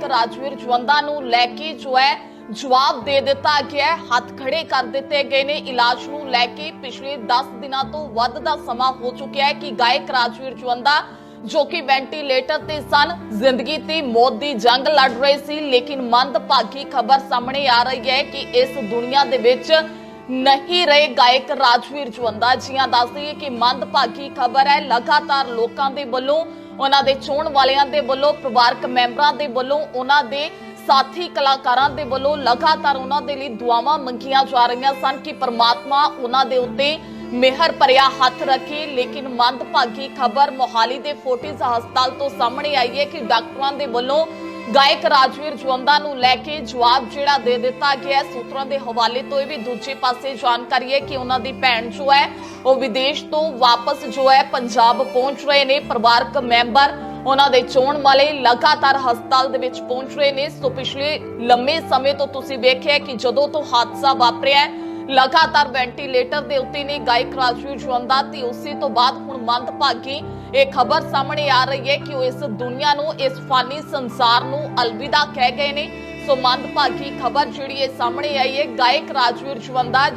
ਗਾਇਕ ਰਾਜਵੀਰ ਜਵੰਦਾ ਨੂੰ ਲੈ ਕੇ ਜੋ ਹੈ ਜਵਾਬ ਦੇ ਦਿੱਤਾ ਗਿਆ ਹੱਥ ਖੜੇ ਕਰ ਦਿੱਤੇ ਗਏ ਨੇ। ਇਲਾਜ ਨੂੰ ਲੈ ਕੇ ਪਿਛਲੇ 10 ਦਿਨਾਂ ਤੋਂ ਵੱਧ ਦਾ ਸਮਾਂ ਹੋ ਚੁੱਕਿਆ ਹੈ ਕਿ ਗਾਇਕ ਰਾਜਵੀਰ ਜਵੰਦਾ ਜੋ ਕਿ ਵੈਂਟੀਲੇਟਰ ਤੇ ਸਨ, ਜ਼ਿੰਦਗੀ ਤੇ ਮੌਤ ਦੀ ਜੰਗ ਲੜ ਰਹੇ ਸੀ। ਲੇਕਿਨ ਮੰਦਭਾਗੀ ਖਬਰ ਸਾਹਮਣੇ ਆ ਰਹੀ ਹੈ ਕਿ ਇਸ ਦੁਨੀਆ ਦੇ ਵਿੱਚ ਨਹੀਂ ਰਹੇ ਗਾਇਕ ਰਾਜਵੀਰ ਜਵੰਦਾ। ਜੀਆਂ ਦੱਸਦੀ ਹੈ ਕਿ ਮੰਦਭਾਗੀ ਖਬਰ ਹੈ। ਲਗਾਤਾਰ ਲੋਕਾਂ ਦੇ ਵੱਲੋਂ ਉਹਨਾਂ ਦੇ ਚੋਣ ਵਾਲਿਆਂ ਦੇ ਵੱਲੋਂ, ਪਰਿਵਾਰਕ ਮੈਂਬਰਾਂ ਦੇ ਵੱਲੋਂ, ਉਹਨਾਂ ਦੇ ਸਾਥੀ ਕਲਾਕਾਰਾਂ ਦੇ ਵੱਲੋਂ ਲਗਾਤਾਰ ਉਹਨਾਂ ਦੇ ਲਈ ਦੁਆਵਾਂ ਮੰਗੀਆਂ ਜਾ ਰਹੀਆਂ ਸਨ ਕਿ ਪਰਮਾਤਮਾ ਉਹਨਾਂ ਦੇ ਉੱਤੇ ਮਿਹਰ ਭਰਿਆ ਹੱਥ ਰੱਖੇ। ਲੇਕਿਨ ਮੰਦਭਾਗੀ ਖਬਰ ਮੋਹਾਲੀ ਦੇ ਫੋਰਟਿਸ ਹਸਪਤਾਲ ਤੋਂ ਸਾਹਮਣੇ ਆਈ ਹੈ ਕਿ ਡਾਕਟਰਾਂ ਦੇ ਵੱਲੋਂ ਗਾਇਕ ਰਾਜਵੀਰ ਜਵੰਦਾ ਨੂੰ ਲੈ ਕੇ ਜਵਾਬ ਜਿਹੜਾ ਦੇ ਦਿੱਤਾ ਗਿਆ ਸੂਤਰਾਂ ਦੇ ਹਵਾਲੇ ਤੋਂ ਇਹ ਵੀ ਦੂਜੇ ਪਾਸੇ ਜਾਣਕਾਰੀ ਹੈ ਕਿ ਉਹਨਾਂ ਦੀ ਭੈਣ ਜੋ ਹੈ, ਉਹ ਵਿਦੇਸ਼ ਤੋਂ ਵਾਪਸ ਜੋ ਹੈ, ਪੰਜਾਬ ਪਹੁੰਚ ਰਹੇ ਨੇ। ਪਰਿਵਾਰਕ ਮੈਂਬਰ ਉਹਨਾਂ ਦੇ ਚੋਣ ਵਾਲੇ ਲਗਾਤਾਰ ਹਸਪਤਾਲ ਦੇ ਵਿੱਚ ਪਹੁੰਚ ਰਹੇ ਨੇ। ਸੋ ਪਿਛਲੇ ਲੰਮੇ ਸਮੇਂ ਤੋਂ ਤੁਸੀਂ ਵੇਖਿਆ ਕਿ ਜਦੋਂ ਤੋਂ ਹਾਦਸਾ ਵਾਪਰਿਆ ਲਗਾਤਾਰ ਵੈਂਟੀਲੇਟਰ ਦੇ ਉੱਤੇ ਨੇ ਗਾਇਕ ਰਾਜਵੀਰ ਜਵੰਦਾ ਤੇ ਉਸੇ ਤੋਂ ਬਾਅਦ ਹੁਣ ਮੰਦਭਾਗੀ ਇਹ ਖਬਰ ਸਾਹਮਣੇ ਆ ਰਹੀ ਹੈ ਕਿ ਉਹ ਇਸ ਦੁਨੀਆ ਨੂੰ, ਇਸ ਫਾਨੀ ਸੰਸਾਰ ਨੂੰ ਅਲਵਿਦਾ ਕਹਿ ਗਏ ਨੇ। ਸੋ ਮੰਦਭਾਗੀ ਖਬਰ ਜਿਹੜੀ ਇਹ ਸਾਹਮਣੇ ਆਈ ਹੈ, ਗਾਇਕ ਰਾਜਵੀਰ ਜਵੰਦਾ